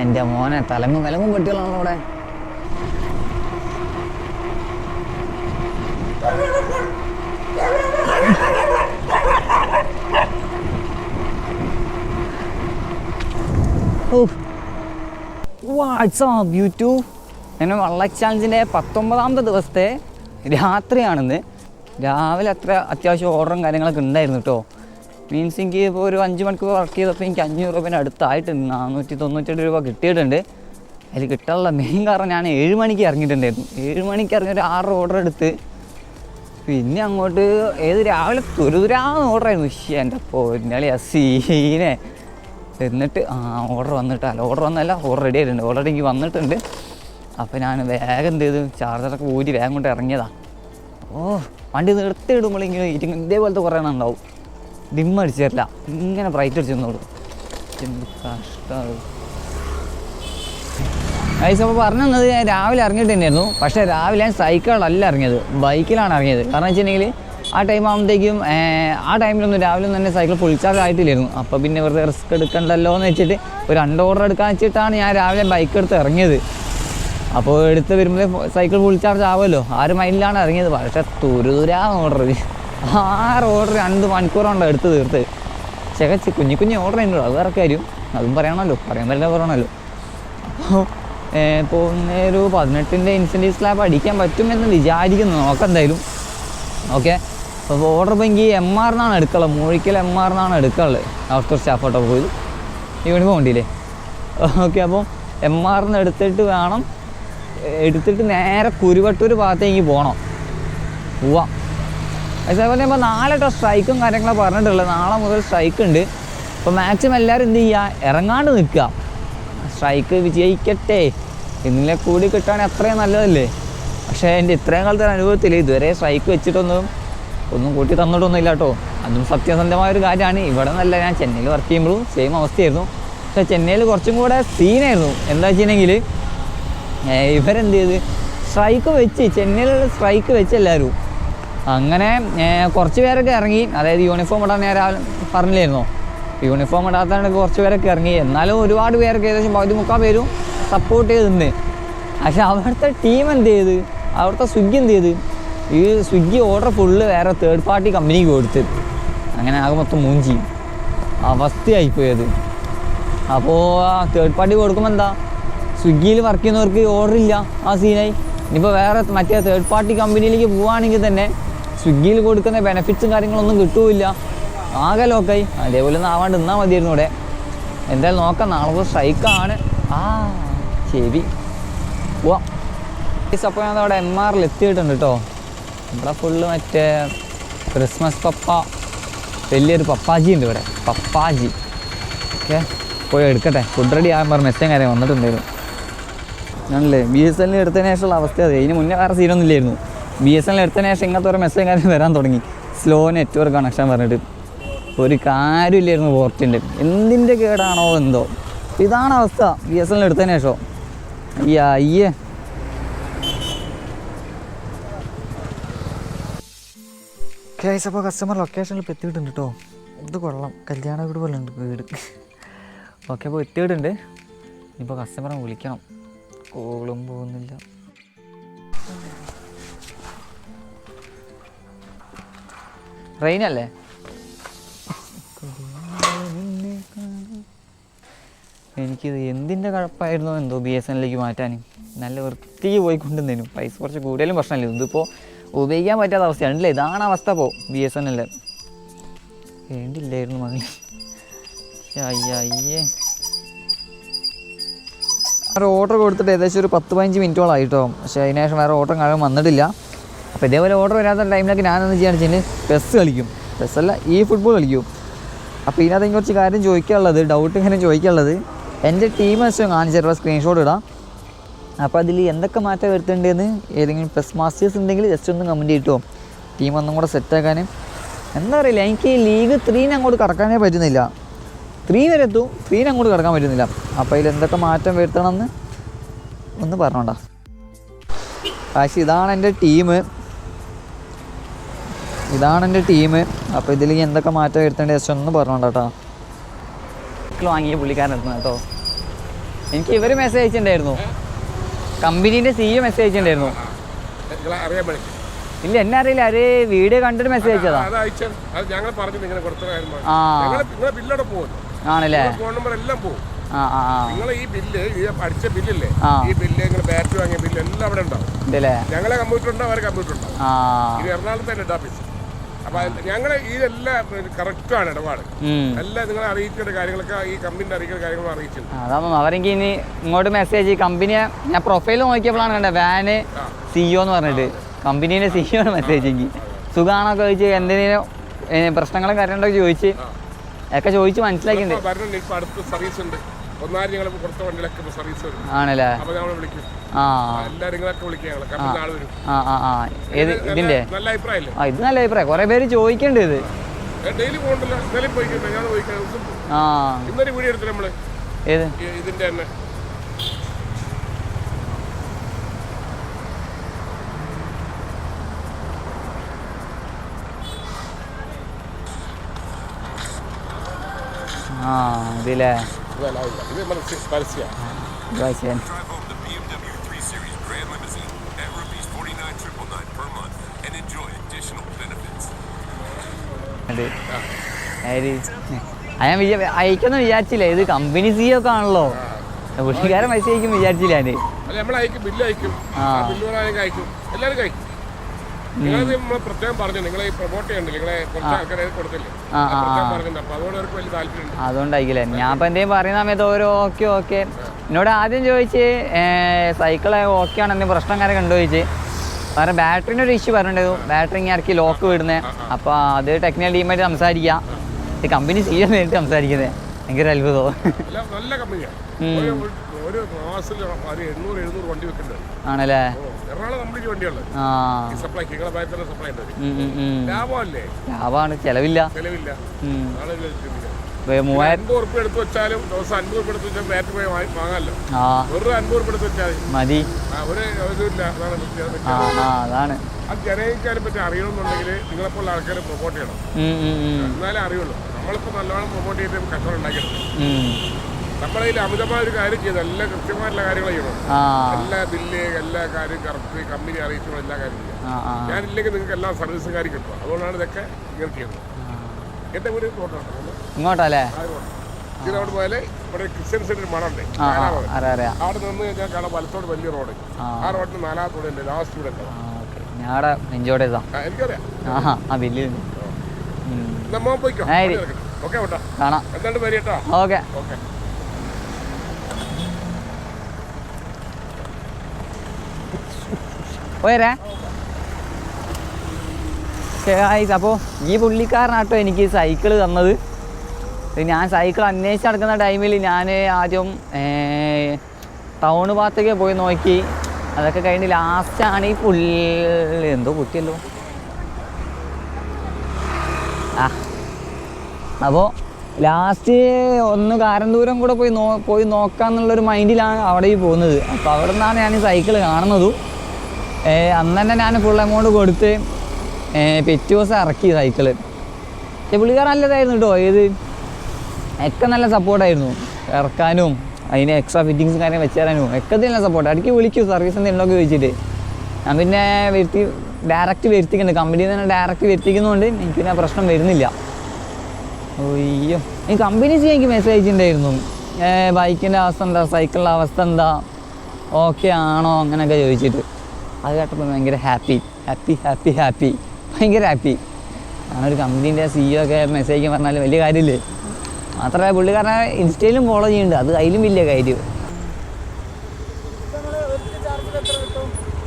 എന്റെ മോനെ തലങ്ങും വിലങ്ങും പെട്ടികളാണോ അവിടെ? വാട്സാപ്പ് അങ്ങനെ വള്ള ചാലഞ്ചിന്റെ പത്തൊമ്പതാമത്തെ ദിവസത്തെ രാത്രിയാണെന്ന്. രാവിലെ അത്ര അത്യാവശ്യം ഓർഡറും കാര്യങ്ങളൊക്കെ ഉണ്ടായിരുന്നു കേട്ടോ മീൻസ് എനിക്ക് ഇപ്പോൾ ഒരു അഞ്ച് മണിക്കൂർ വർക്ക് ചെയ്തപ്പോൾ എനിക്ക് അഞ്ഞൂറ് രൂപേന്റെ അടുത്തായിട്ടുണ്ട്. നാനൂറ്റി തൊണ്ണൂറ്റെട്ട് രൂപ കിട്ടിയിട്ടുണ്ട്. അതിൽ കിട്ടാനുള്ള മെയിൻ കാരണം ഞാൻ ഏഴ് മണിക്ക് ഇറങ്ങിയിട്ടുണ്ടായിരുന്നു. ഏഴ് മണിക്ക് ഇറങ്ങി ഒരു ആറ് ഓർഡർ എടുത്ത് പിന്നെ അങ്ങോട്ട് ഏത് രാവിലെ തുരുതുരാന്ന് ഓർഡർ ആയിരുന്നു. ശ്ശേ, എന്റെ പൊന്നാളി ആ സീനെ എന്നിട്ട് ആ ഓർഡർ വന്നിട്ട് അല്ല ഓർഡർ വന്നല്ല ഓർഡർ റെഡി ആയിട്ടുണ്ട്. ഓൾറെഡി എനിക്ക് വന്നിട്ടുണ്ട്. അപ്പോൾ ഞാൻ വേഗം എന്ത് ചെയ്തു? ചാർജറൊക്കെ ഊരി വേഗം കൊണ്ട് ഇറങ്ങിയതാണ് ഓ വണ്ടി നിർത്തിയിടുമ്പോൾ ഇങ്ങനെ ഇരിക്കും ഇതേപോലത്തെ കുറേ എണ്ണം ഉണ്ടാവും. ഡിം അടിച്ചു തരില്ല ഇങ്ങനെ ബ്രൈറ്റ് അടിച്ചു തന്നോളൂ എന്ത് കഷ്ടമാണ് ഗൈസ് അപ്പോൾ പറഞ്ഞു തന്നത് ഞാൻ രാവിലെ ഇറങ്ങിയിട്ട് തന്നെയായിരുന്നു. പക്ഷേ രാവിലെ ഞാൻ സൈക്കിളല്ല ഇറങ്ങിയത്. ബൈക്കിലാണ് ഇറങ്ങിയത്. കാരണം വെച്ചിട്ടുണ്ടെങ്കിൽ ആ ടൈം ആകുമ്പോഴത്തേക്കും ആ ടൈമിലൊന്നും രാവിലെ ഒന്നും തന്നെ സൈക്കിൾ ഫുൾ ചാർജ് ആയിട്ടില്ലായിരുന്നു. അപ്പോൾ പിന്നെ വെറുതെ റിസ്ക് എടുക്കണ്ടല്ലോ എന്ന് വെച്ചിട്ട് ഒരു രണ്ട് ഓർഡർ എടുക്കാൻ വെച്ചിട്ടാണ് ഞാൻ രാവിലെ ബൈക്ക് എടുത്ത് ഇറങ്ങിയത്. അപ്പോൾ എടുത്ത് വരുമ്പോൾ സൈക്കിൾ ഫുൾ ചാർജ് ആവുമല്ലോ. ആ ഒരു മൈൻഡിലാണ് ഇറങ്ങിയത്. പക്ഷേ തുരുതുരാ ഓർഡർ ആറ് ഓർഡർ രണ്ട് മണിക്കൂറുണ്ടോ എടുത്ത് തീർത്ത്. ചേച്ചി കുഞ്ഞു കുഞ്ഞു ഓർഡർ ചെയ്യുന്നുള്ളൂ അത് വേറെ കാര്യം. അതും പറയണമല്ലോ പറയാൻ പറ്റില്ല പറയണമല്ലോ. അപ്പോൾ ഇപ്പോൾ ഒരു പതിനെട്ടിന്റെ ഇൻസെന്റീവ് സ്ലാബ് അടിക്കാൻ പറ്റുമെന്ന് വിചാരിക്കുന്നു. നോക്കാം എന്തായാലും ഓക്കെ അപ്പോൾ ഓർഡർ ഇപ്പോൾ എനിക്ക് എം എന്നാണ് എടുക്കുള്ളത് മൂഴിക്കൽ എം ആർ എന്നാണ് എടുക്കാനുള്ളത് അവിടുത്തെ സ്റ്റാഫ് ഓട്ടോ പോയത് യൂണിഫോം ഉണ്ടില്ലേ ഓക്കെ അപ്പോൾ എം ആർ എന്ന് എടുത്തിട്ട് വേണം. എടുത്തിട്ട് നേരെ കുരുവട്ടൂർ ഭാഗത്തേക്ക് പോകണം പോവാം. അതേപോലെ ഇപ്പോൾ നാളെ കേട്ടോ സ്ട്രൈക്കും കാര്യങ്ങളൊക്കെ പറഞ്ഞിട്ടുള്ളത്. നാളെ മുതൽ സ്ട്രൈക്ക് ഉണ്ട് അപ്പോൾ മാക്സിമം എല്ലാവരും എന്ത് ചെയ്യുക ഇറങ്ങാണ്ട് നിൽക്കുക. സ്ട്രൈക്ക് വിജയിക്കട്ടെ. ഇന്നലെ കൂടി കിട്ടുകയാണെങ്കിൽ അത്രയും നല്ലതല്ലേ? പക്ഷേ എന്റെ ഇത്രയും കാലത്തെ അനുഭവത്തിൽ ഇതുവരെ സ്ട്രൈക്ക് വെച്ചിട്ടൊന്നും ഒന്നും കൂട്ടി തന്നിട്ടൊന്നും ഇല്ല കേട്ടോ. അതും സത്യസന്ധമായൊരു കാര്യമാണ്. ഇവിടെ നല്ല ഞാൻ ചെന്നൈയിൽ വർക്ക് ചെയ്യുമ്പോഴും സെയിം അവസ്ഥയായിരുന്നു. പക്ഷേ ചെന്നൈയിൽ കുറച്ചും കൂടെ സീനായിരുന്നു എന്താ വെച്ചിട്ടുണ്ടെങ്കിൽ ഇവരെന്ത് ചെയ്ത്? സ്ട്രൈക്ക് വെച്ച് ചെന്നൈയിലുള്ള സ്ട്രൈക്ക് വെച്ച് എല്ലാവരും അങ്ങനെ കുറച്ച് പേരൊക്കെ ഇറങ്ങി. അതായത് യൂണിഫോം ഇടാൻ ഞാൻ പറഞ്ഞില്ലായിരുന്നോ? യൂണിഫോം ഇടാത്തതാണ് കുറച്ച് പേരൊക്കെ ഇറങ്ങി. എന്നാലും ഒരുപാട് പേരൊക്കെ ഏകദേശം പകുതി മുക്കാൽ പേരും സപ്പോർട്ട് ചെയ്ത് നിന്ന് പക്ഷെ അവിടുത്തെ ടീം എന്ത് ചെയ്ത്? അവിടുത്തെ സ്വിഗ്ഗി എന്ത് ചെയ്ത്? ഈ സ്വിഗ്ഗി ഓർഡർ ഫുള്ള് വേറെ തേർഡ് പാർട്ടി കമ്പനിക്ക് കൊടുത്ത്. അങ്ങനെ ആകെ മൊത്തം മൂഞ്ചി. അവസ്ഥയായിപ്പോയത് അപ്പോൾ ആ തേർഡ് പാർട്ടി കൊടുക്കുമ്പോൾ എന്താ? സ്വിഗ്ഗിയിൽ വർക്ക് ചെയ്യുന്നവർക്ക് ഓർഡർ ഇല്ല ആ സീനായി ഇനിയിപ്പോൾ വേറെ മറ്റേ തേർഡ് പാർട്ടി കമ്പനിയിലേക്ക് പോവുകയാണെങ്കിൽ തന്നെ സ്വിഗ്ഗിയിൽ കൊടുക്കുന്ന ബെനഫിറ്റ്സും കാര്യങ്ങളൊന്നും കിട്ടൂല്ല. ആകെ ലോക്കായി അതേപോലെ ഒന്ന് ആവാണ്ട് നിന്നാൽ മതിയായിരുന്നു ഇവിടെ. എന്തായാലും നോക്കാം. നാളെ സ്ട്രൈക്കാണ് ആ ശരി പോവാം അപ്പോൾ ഞാൻ അവിടെ എം ആറിൽ എത്തിയിട്ടുണ്ട് കേട്ടോ ഇവിടെ ഫുള്ള് മറ്റേ ക്രിസ്മസ് പപ്പ വലിയൊരു പപ്പാജി ഉണ്ട് ഇവിടെ. പപ്പാജി. ഓക്കെ. പോയി എടുക്കട്ടെ. ഫുഡ് റെഡി ആകാൻ പറഞ്ഞ മെസ്സേജ് കാര്യം വന്നിട്ടുണ്ടായിരുന്നു. ഞാനല്ലേ ബി എസ് എല്ലിൽ എടുത്തതിന് ശേഷമുള്ള അവസ്ഥ. അതെ ഇതിന് മുന്നേ വേറെ സീനൊന്നും ഇല്ലായിരുന്നു. ബി എസ് എല്ലിൽ എടുത്തതിന് ശേഷം ഇങ്ങനത്തെ ഒരു മെസ്സേജ് കാര്യം വരാൻ തുടങ്ങി. സ്ലോ നെറ്റ്വർക്ക് കണക്ഷൻ പറഞ്ഞിട്ട്. ഒരു കാര്യമില്ലായിരുന്നു പോർട്ടിന്റെ. എന്തിന്റെ കേടാണോ എന്തോ. ഇതാണ് അവസ്ഥ. ബി എസ് എല്ലിൽ എടുത്തതിന് ശേഷം. ഈ അയ്യേ. കേസ് അപ്പോൾ കസ്റ്റമർ ലൊക്കേഷനിൽ ഇപ്പോൾ എത്തിയിട്ടുണ്ട് കേട്ടോ ഇത് കൊള്ളാം. കല്യാണ വീട് പോലെ ഉണ്ട് വീട്. ഓക്കെ അപ്പോൾ എത്തിയിട്ടുണ്ട്. ഇപ്പോൾ കസ്റ്റമറെ വിളിക്കണം. കോളും പോകുന്നില്ല. ട്രെയിൻ അല്ലേ എനിക്കിത് എന്തിന്റെ കുഴപ്പമായിരുന്നോ എന്തോ ബി എസ് എന്നിലേക്ക് മാറ്റാൻ? നല്ല വൃത്തിക്ക് പോയിക്കൊണ്ടിരുന്നേനും. പൈസ കുറച്ച് കൂടുതലും പ്രശ്നമില്ല. ഇതിപ്പോൾ ഉപയോഗിക്കാൻ പറ്റാത്ത അവസ്ഥയാണ് അല്ലേ ഇതാണ് അവസ്ഥ പോ ബി എസ് എൻ എൽ വേണ്ടില്ലായിരുന്നു മകൻ അയ്യേ ഒരു ഓർഡർ കൊടുത്തിട്ട് ഏകദേശം ഒരു പത്ത് പതിനഞ്ച് മിനിറ്റോളം ആയിട്ടോ പക്ഷേ അതിനുശേഷം വേറെ ഓർഡർ കാണാൻ വന്നിട്ടില്ല. അപ്പോൾ ഇതേപോലെ ഓർഡർ വരാത്ത ടൈമിലൊക്കെ ഞാനെന്ന് ചെയ്യാന്ന് വെച്ചാൽ പെസ് കളിക്കും. പെസ് അല്ല ഈ ഫുട്ബോൾ കളിക്കും. അപ്പോൾ ഇതിനകത്ത് എനിക്ക് കുറച്ച് കാര്യം ചോദിക്കാനുള്ളത് ഡൗട്ട് ഇങ്ങനെ ചോദിക്കാനുള്ളത്. എന്റെ ടീം വെച്ച് കാണിച്ചിട്ടുള്ള സ്ക്രീൻഷോട്ട് ഇടാം. അപ്പോൾ അതിൽ എന്തൊക്കെ മാറ്റം വരുത്തേണ്ടതെന്ന് ഏതെങ്കിലും പ്രസ് മാസ്റ്റേഴ്സ് ഉണ്ടെങ്കിൽ ജസ്റ്റ് ഒന്ന് കമന്റ് കിട്ടുമോ ടീം ഒന്നും കൂടെ സെറ്റാക്കാനും എന്താ അറിയില്ല എനിക്ക് ഈ ലീഗ് ത്രീന് അങ്ങോട്ട് കടക്കാനേ പറ്റുന്നില്ല. ത്രീ വരെ എത്തും ത്രീന് അങ്ങോട്ട് കടക്കാൻ പറ്റുന്നില്ല. അപ്പോൾ അതിൽ എന്തൊക്കെ മാറ്റം വരുത്തണമെന്ന് ഒന്ന് പറഞ്ഞോണ്ടാ. പക്ഷേ ഇതാണ് എന്റെ ടീം ഇതാണ് എന്റെ ടീം. അപ്പോൾ ഇതിൽ എന്തൊക്കെ മാറ്റം വരുത്തേണ്ടത് ജസ്റ്റ് ഒന്ന് പറഞ്ഞോണ്ടാ കേട്ടോ വാങ്ങിയ പുള്ളിക്കാരൻ എത്തുന്നത് കേട്ടോ. എനിക്ക് ഇവർ മെസ്സേജ് അയച്ചിട്ടുണ്ടായിരുന്നു. കമ്പനീന്റെ സിഇ മെസ്സേജ് അയച്ചിട്ടുണ്ടായിരുന്നു. ഇല്ല എന്നെ അറിയില്ല. അവർ വീഡിയോ കണ്ടിട്ട് മെസ്സേജ് അയച്ചതാ. ആണല്ലേ? ഫോൺ നമ്പർ എല്ലാം പോകും ആ ആ ആ. നിങ്ങൾ ഈ ബില്ല് ഈ അടിച്ച ബില്ലില്ലേ. ഈ ബില്ല് നിങ്ങൾ ബാറ്ററി വാങ്ങിയ ബില്ല് എല്ലാം അവിടെ ഉണ്ടാവും. ഞങ്ങളെ കമ്പ്യൂട്ടർ ഉണ്ടാവും അവരെ കമ്പ്യൂട്ടർ ഉണ്ടാവും ആ. തന്നെ എറണാകുളത്തെ ഹെഡ് ഓഫീസ് അപ്പൊ ഞങ്ങൾ ഇതെല്ലാം കറക്റ്റാണ് ഇടപാട്. എല്ലാം നിങ്ങളെ അറിയിക്കേണ്ട കാര്യങ്ങളൊക്കെ ഈ കമ്പനിന്റെ അറിയിക്കേണ്ട കാര്യങ്ങളും അറിയിച്ചിട്ടുണ്ട്. അതാ അവരെങ്കിൽ ഇനി ഇങ്ങോട്ട് മെസ്സേജ് കമ്പനിയെ ഞാൻ പ്രൊഫൈൽ നോക്കിയപ്പോഴാണ് കണ്ടത്. വാന് സിഇഒ എന്ന് പറഞ്ഞിട്ട്. കമ്പനീന്റെ സിഇഒ മെസ്സേജ് എനിക്ക് സുഖമാണൊക്കെ ചോദിച്ച് എന്തെങ്കിലും പ്രശ്നങ്ങളും കാര്യങ്ങളൊക്കെ ചോദിച്ച് ഒക്കെ ചോദിച്ച് മനസ്സിലാക്കിയിട്ടുണ്ട്. അടുത്ത സർവീസ് ഉണ്ട്. ഒന്നാമത് ഞങ്ങൾ കൊടുത്ത വണ്ടികളൊക്കെ സർവീസ് വരും. ആണല്ലേ? അപ്പോൾ ഞങ്ങൾ വിളിക്കും. ആ. ആ ആ ആ. ഏത് ഇതിന്റെ നല്ല ആ ഇത് നല്ല അഭിപ്രായം. കുറേ പേര് ചോദിക്കുന്നുണ്ട് ഇത്. ഡെയിലി പോകണ്ടല്ലോ. ഇന്നലെ പോയിക്കണ്ടോ ഞാൻ ആ. വീഡിയോ നമ്മൾ? ഏത്? ഇതിന്റെ തന്നെ. ആ ഇതില്ലേ ഇതല്ല, ഇല്ല. ഇത് നമ്മുടെ സി- Right then. Drive home the BMW 3 Series Grand Limousine at rupees 49999 per month and enjoy additional benefits. ഞാൻ വിചാ അയക്കൊന്നും വിചാരിച്ചില്ല? ഇത് കമ്പനി സി ഒക്കെ ആണല്ലോ. പുള്ളിക്കാരൻ മെസ്സേജ് അയക്കും വിചാരിച്ചില്ല ഞാൻ അയക്കും. ബില്ല് അയക്കും. എല്ലാവരും കഴിക്കും നിങ്ങളത് നമ്മൾ പ്രത്യേകം പറഞ്ഞു. നിങ്ങളെ പ്രൊമോട്ട് ചെയ്യണ്ടേ? നിങ്ങളെ കുറച്ച് ആൾക്കാരെ കൊടുത്തില്ലേ? പ്രത്യേകം പറഞ്ഞിട്ടുണ്ട്. അപ്പൊ അതുകൊണ്ട് അവർക്ക് വലിയ താല്പര്യമുണ്ട്. അതുകൊണ്ടായിക്കില്ലേ ഞാൻ ഇപ്പൊ എന്തെങ്കിലും പറയുന്ന സമയത്ത് ഓരോ ഓക്കെ ഓക്കെ എന്നോട് ആദ്യം ചോദിച്ച് സൈക്കിൾ ഓക്കെ ആണ് എന്തെങ്കിലും പ്രശ്നം കാര്യം കണ്ടു ചോദിച്ച്. വേറെ ബാറ്ററിന്റെ ഒരു ഇഷ്യൂ പറഞ്ഞിട്ടുണ്ടായിരുന്നു. ബാറ്ററി ഇങ്ങനെ ഇറക്കി ലോക്ക് വിടുന്നത് അപ്പോൾ അത് ടെക്നിക്കൽ ടീമായിട്ട് സംസാരിക്കുക ഈ കമ്പനി സീരിയസ് നേരിട്ട് സംസാരിക്കുന്നത് ഭയങ്കര അത്ഭുതം. നല്ല കമ്പനിയാണ്. ഒരു ക്ലാസ്സിൽ മാസത്തിൽ ഒരു എണ്ണൂറ് എഴുന്നൂറ് വണ്ടി വെക്കുന്നുണ്ട് ആണല്ലേ? എറണാകുളം കംപ്ലീറ്റ് വണ്ടിയുള്ളത് സപ്ലൈ നിങ്ങളെ ഭാഗത്തുള്ള സപ്ലൈ ഉണ്ട്. ലാഭമല്ലേ? ലാഭമാണ് ചിലവില്ല. ചെലവില്ല. അൻപത് ഉറുപ്പ് എടുത്ത് വെച്ചാലും ദിവസം അൻപത് ഉറുപ്പ് എടുത്ത് വെച്ചാൽ ബാറ്ററി പോയി വാങ്ങാമല്ലോ. ആ. വെറുതെ അൻപത് ഉറുപ്പ് എടുത്ത് വെച്ചാൽ മതി. ഒരു ഇതില്ല അതാണ്. ആ ജനങ്ങൾക്കാരെ പറ്റി അറിയണമെന്നുണ്ടെങ്കിൽ നിങ്ങളെപ്പോലുള്ള ആൾക്കാർ പ്രൊമോട്ട് ചെയ്യണം. എന്നാലേ അറിയുള്ളൂ. നമ്മളിപ്പോൾ നല്ലോണം പ്രൊമോട്ട് ചെയ്തിട്ട് കച്ചവടം ഉണ്ടാക്കിയെടുക്കും. ഉം. നമ്മളതിൽ അമിതമായ ഒരു കാര്യം ചെയ്ത്. എല്ലാ കൃത്യമായിട്ടുള്ള കാര്യങ്ങൾ ചെയ്യണം എല്ലാ ബില്ല് എല്ലാ കാര്യം കറക്റ്റ് കമ്പനി അറിയിച്ചുള്ള എല്ലാ കാര്യം ചെയ്യാം ഞാനില്ലെങ്കിൽ നിങ്ങൾക്ക് എല്ലാ സർവീസും കാര്യം കിട്ടും. അതുകൊണ്ടാണ് ഇതൊക്കെ ഇങ്ങനെ ചെയ്യുന്നത് എന്റെ വീട് ഇങ്ങോട്ടല്ലേ? ഇതിനോട് പോയാൽ ഇവിടെ ക്രിസ്ത്യൻ സെന്റർ മണമുണ്ട്. അവിടെ നിന്ന് കഴിഞ്ഞാൽ കാണാം വലത്തോട് വലിയ റോഡ്. ആ. റോഡിന് നാലാമത്തെ റോഡ് ഉണ്ട് ലാസ്റ്റ് ഓക്കെ. ഞാടെ എൻജോയ് എനിക്കറിയാം. ആ ബില്ല്. നമ്മ പോയിക്കോ. ഓക്കെ കാണാം. എന്താണ്ട് വരി കേട്ടോ. ഓക്കെ. ഓക്കെ. പോയരേ. ഗായ്സ് അപ്പോൾ ഈ പുള്ളിക്കാരനാട്ടോ എനിക്ക് സൈക്കിൾ തന്നത്. ഞാൻ സൈക്കിൾ അന്വേഷിച്ച് നടക്കുന്ന ടൈമിൽ ഞാൻ ആദ്യം ടൗൺ ഭാഗത്തേക്ക് പോയി നോക്കി. അതൊക്കെ കഴിഞ്ഞ് ലാസ്റ്റാണ് ഈ പുള്ളി എന്തോ കുത്തിയല്ലോ. ആ അപ്പോൾ ലാസ്റ്റ് ഒന്ന് കാരന്തൂരം കൂടെ പോയി നോ പോയി നോക്കാന്നുള്ളൊരു മൈൻഡിലാണ് അവിടെ ഈ പോകുന്നത്. അപ്പോൾ അവിടെ നിന്നാണ് ഞാൻ സൈക്കിൾ കാണുന്നതും. അന്ന് തന്നെ ഞാൻ ഫുൾ എമൗണ്ട് കൊടുത്ത് പിറ്റേ ദിവസം ഇറക്കി സൈക്കിൾ പക്ഷേ പുള്ളിക്കാർ നല്ലതായിരുന്നു കേട്ടോ ഏത്? ഒക്കെ നല്ല സപ്പോർട്ടായിരുന്നു ഇറക്കാനും അതിന് എക്സ്ട്രാ ഫിറ്റിങ്സും കാര്യം വെച്ച് തരാനും ഒക്കെ നല്ല സപ്പോർട്ട് ഇടയ്ക്ക് വിളിക്കും സർവീസ് എന്തെങ്കിലുമൊക്കെ ചോദിച്ചിട്ട്. ഞാൻ പിന്നെ വരുത്തി ഡയറക്റ്റ് വരുത്തിക്കുന്നുണ്ട്. കമ്പനിയിൽ നിന്ന് തന്നെ ഡയറക്റ്റ് വരുത്തിക്കുന്നതുകൊണ്ട് എനിക്ക് പിന്നെ പ്രശ്നം വരുന്നില്ല. അയ്യോ. ഈ കമ്പനീസ് എനിക്ക് മെസ്സേജ് അയച്ചിട്ടുണ്ടായിരുന്നു ബൈക്കിന്റെ അവസ്ഥ എന്താ? സൈക്കിളിന്റെ അവസ്ഥ എന്താ? ഓക്കെ ആണോ? അങ്ങനെയൊക്കെ ചോദിച്ചിട്ട്. അത് കേട്ടപ്പോൾ ഭയങ്കര ഹാപ്പി ഹാപ്പി ഹാപ്പി ഹാപ്പി ഭയങ്കര ഹാപ്പി ഞാനൊരു കമ്പനീന്റെ സിഇഒ ഒക്കെ മെസ്സേജ് പറഞ്ഞാൽ വലിയ കാര്യമില്ലേ? മാത്രമല്ല പുള്ളിക്കാരനെ ഇൻസ്റ്റയിലും ഫോളോ ചെയ്യുന്നുണ്ട്. അത് അതിലും വലിയ കാര്യം.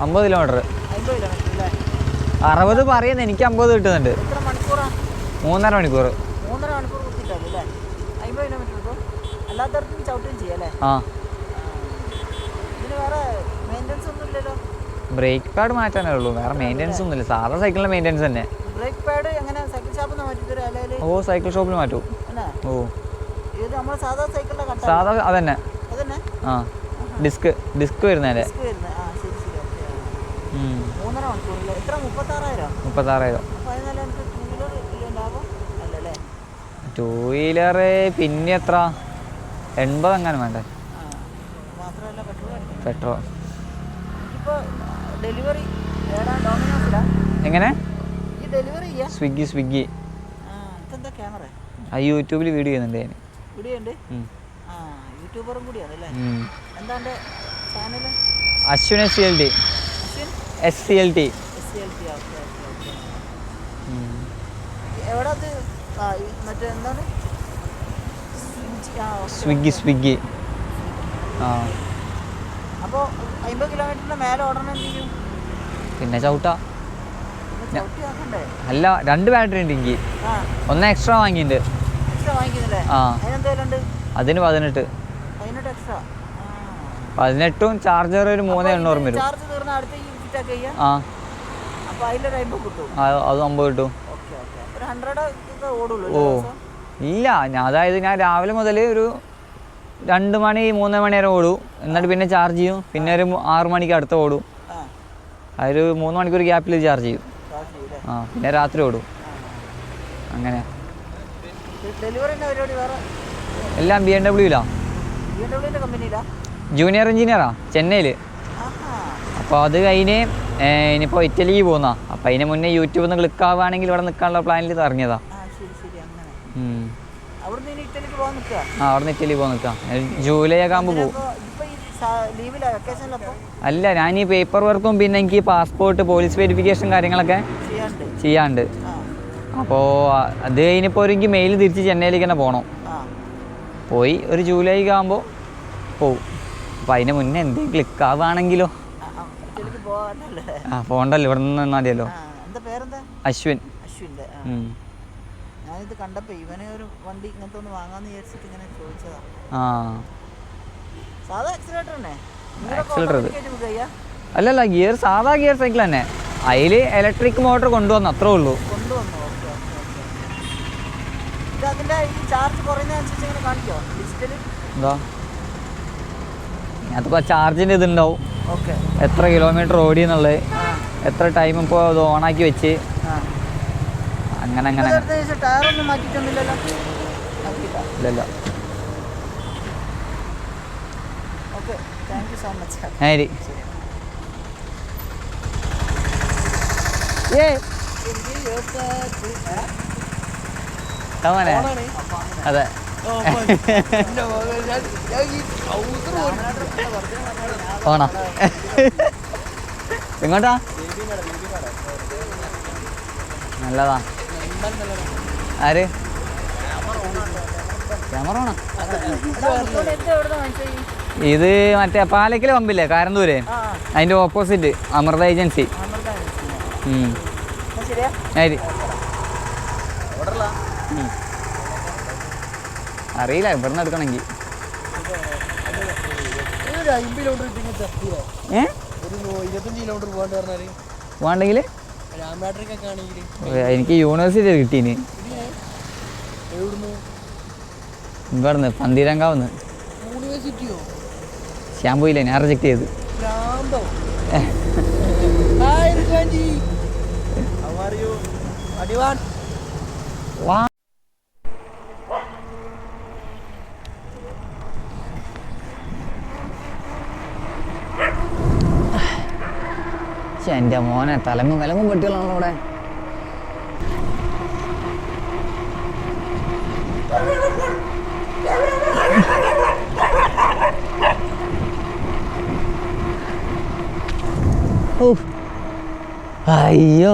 അമ്പത് കിലോമീറ്റർ അറുപത് പറയുന്നത് എനിക്ക് അമ്പത് കിട്ടുന്നുണ്ട്. മൂന്നര മണിക്കൂർ. മൂന്നര മണിക്കൂർ കുത്തിയിട്ടാവും അല്ലേ? അമ്പത് കിലോമീറ്റർ കിട്ടും അല്ലാത്തടത്തും ചവിട്ടുകയും ചെയ്യാം അല്ലേ? ആ. ഇതിന് വേറെ മെയിന്റെനൻസ് ഒന്നും ഇല്ലല്ലോ. ബ്രേക്ക് പാഡ് മാറ്റാനേ ഉള്ളൂ. വേറെ മെയിന്റെനൻസ് ഒന്നുമില്ല. സാധാ സൈക്കിളിന്റെ മെയിന്റെനൻസ് തന്നെ. ബ്രേക്ക് പാഡ് എങ്ങനെ? സൈക്കിൾ ഷോപ്പിൽ നിന്ന് മാറ്റി തരും അല്ലെങ്കിൽ ഓ സൈക്കിൾ ഷോപ്പിൽ മാറ്റൂ. അല്ലേ? ഓ. ഇത് നമ്മൾ സാധാ സൈക്കിളിന്റെ കട്ട. സാധാ അതന്നെ അതന്നെ? ആ. ഡിസ്ക് ഡിസ്ക് വരുന്നതിന്റെ ഡിസ്ക് വരുന്നത് ആ ശരി ശരി. ഓക്കെ ഉം. മൂന്നര മണിക്കൂറിൽ എത്ര? മുപ്പത്താറായിരം? മുപ്പത്താറായിരം അപ്പോൾ അതിനല്ല എനിക്ക് ടൂ വീലർ ഇല്ല ലാഭം അല്ലല്ലേ ടൂ വീലറ് പിന്നെ എത്ര? എൺപത് അങ്ങനെ വേണ്ടേ? പെട്രോൾ ഡെലിവറി എങ്ങനെ? സ്വിഗ്ഗി സ്വിഗ്ഗി ആ യൂട്യൂബിൽ വീഡിയോ ചെയ്യുന്നുണ്ട് ഞാൻ. Ashwin S C L T S C L T എവിടെ മറ്റേ എന്താണ്? സ്വിഗ്ഗി- സ്വിഗ്ഗി. ആ. അപ്പോൾ അമ്പത് കിലോമീറ്ററിന് മേലെ ഓടണം എന്ത് ചെയ്യും? പിന്നെ ചവിട്ടാ. അല്ല രണ്ട് ബാറ്ററി ഉണ്ട് എനിക്ക്. ഒന്ന് എക്സ്ട്രാ വാങ്ങിയിട്ടുണ്ട്. ആ. അതിന് പതിനെട്ട്. പതിനെട്ട് ചാർജർ ഒരു മൂന്ന് എണ്ണൂറ് വരും. ആ, അത് അമ്പത് കിട്ടും. ഓ. ഇല്ല ഞാൻ അതായത് ഞാൻ രാവിലെ മുതൽ ഒരു രണ്ട് മണി മൂന്ന് മണി വരെ ഓടും. എന്നിട്ട് പിന്നെ ചാർജ് ചെയ്യും. പിന്നെ ഒരു ആറ് മണിക്ക് അടുത്ത ഓടും. അതൊരു മൂന്ന് മണിക്കൂർ ഗ്യാപ്പിൽ ചാർജ് ചെയ്യും. ആ പിന്നെ രാത്രി ഓടും. അങ്ങനെ. എല്ലാം B M W B M junior എഞ്ചിനീയറാ ചെന്നൈയിൽ അപ്പോൾ അത് കഴിഞ്ഞ് ഇനിയിപ്പോൾ ഇറ്റലിക്ക് പോകുന്ന അപ്പോൾ അതിന് മുന്നേ യൂട്യൂബിൽ നിന്ന് ക്ലിക്ക് ആവുകയാണെങ്കിൽ ഇവിടെ നിൽക്കാനുള്ള പ്ലാനിൽ ഇത് ഇറങ്ങിയതാ ആ ശരി ശരി അങ്ങനെ ഉം. അവിടുന്ന് ഇനി ഇറ്റലിക്ക് പോകാൻ നിൽക്കുക ആ അവിടെ ഇറ്റലി പോകാൻ നിൽക്കാം. ജൂലൈ ഒക്കെ ആകുമ്പോൾ പോകും. അല്ല ഞാൻ ഈ പേപ്പർ വർക്കും പിന്നെ എനിക്ക് പാസ്പോർട്ട് പോലീസ് വെരിഫിക്കേഷൻ കാര്യങ്ങളൊക്കെ ചെയ്യാണ്ട്? അപ്പോൾ അത് കഴിഞ്ഞപ്പോൾ എനിക്ക് മെയിൽ തിരിച്ച് ചെന്നൈയിലേക്ക് തന്നെ പോകണം പോയി ഒരു ജൂലൈ ആകുമ്പോൾ പോവും. അപ്പോൾ അതിന് മുന്നേ എന്തെങ്കിലും ക്ലിക്ക് ആവുകയാണെങ്കിലോ ആ, പോകണ്ടല്ലോ ഇവിടെ നിന്ന് നിന്നാൽ മതിയല്ലോ അശ്വിൻ. അശ്വിന്റെ. ഞാനിത് കണ്ടപ്പോൾ ഇവനെ ഒരു വണ്ടി ഇങ്ങനത്തെ ഒന്ന് വാങ്ങാന്ന് വിചാരിച്ചിട്ട് ഇങ്ങനെ ചോദിച്ചതാ. ആ. സാധാ ആക്സിലേറ്റർ തന്നെ. ഇത്. അല്ലല്ല ഗിയർ സാധാ ഗിയർ സൈക്കിൾ തന്നെ. അതിൽ ഇലക്ട്രിക് മോട്ടോർ കൊണ്ടുവന്നു അത്രേ ഉള്ളൂ. കൊണ്ടുവന്നു? ഓക്കെ ഈ ചാർജ് കുറയുന്നതനുസരിച്ച് ഇങ്ങനെ കാണിക്കോ? ഡിജിറ്റൽ എന്താ? അതിപ്പോൾ ചാർജിന്റെ ഇതുണ്ടാവും. എത്ര കിലോമീറ്റർ ഓടി എന്നുള്ളത് എത്ര ടൈം ഇപ്പോ അത് ഓണാക്കി വെച്ച്. അങ്ങനെ അങ്ങനെ അങ്ങനെ. ടയറൊന്നും മാറ്റിയിട്ടൊന്നുമില്ലല്ലോ. മാറ്റിയില്ല ഇല്ലല്ല. Okay thank you so much അതെ. പോണോ എങ്ങോട്ടാ? നല്ലതാ. ആര്? ക്യാമറ ഇത് മറ്റേ പാലക്കിലെ പമ്പില്ലേ കാരന്തൂര്? അതിന്റെ ഓപ്പോസിറ്റ് അമൃത ഏജൻസി. അറിയില്ല ഇവിടുന്ന് എടുക്കണമെങ്കിൽ വേണ്ടെങ്കിൽ എനിക്ക് യൂണിവേഴ്സിറ്റി കിട്ടീന്. ഇവിടുന്ന് പന്തീരങ്കാവുന്ന്. ഞാൻ പോയില്ല ഞാൻ റിജക്ട് ചെയ്ത്. വാ. എന്റെ മോനെ തലങ്ങും വിലങ്ങും പെട്ടികളാണോ അവിടെ അയ്യോ.